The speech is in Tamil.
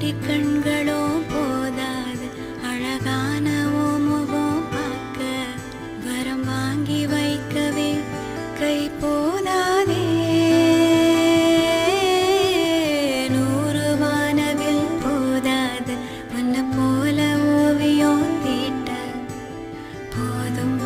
கோடி கண்களோ போதாது. அழகான ஓமுகோ பார்க்க வரம் வாங்கி வைக்கவே கை போதாதே. நூறு வானவில் போதாது. உன்ன போல ஓவியம் தீட்ட போதும்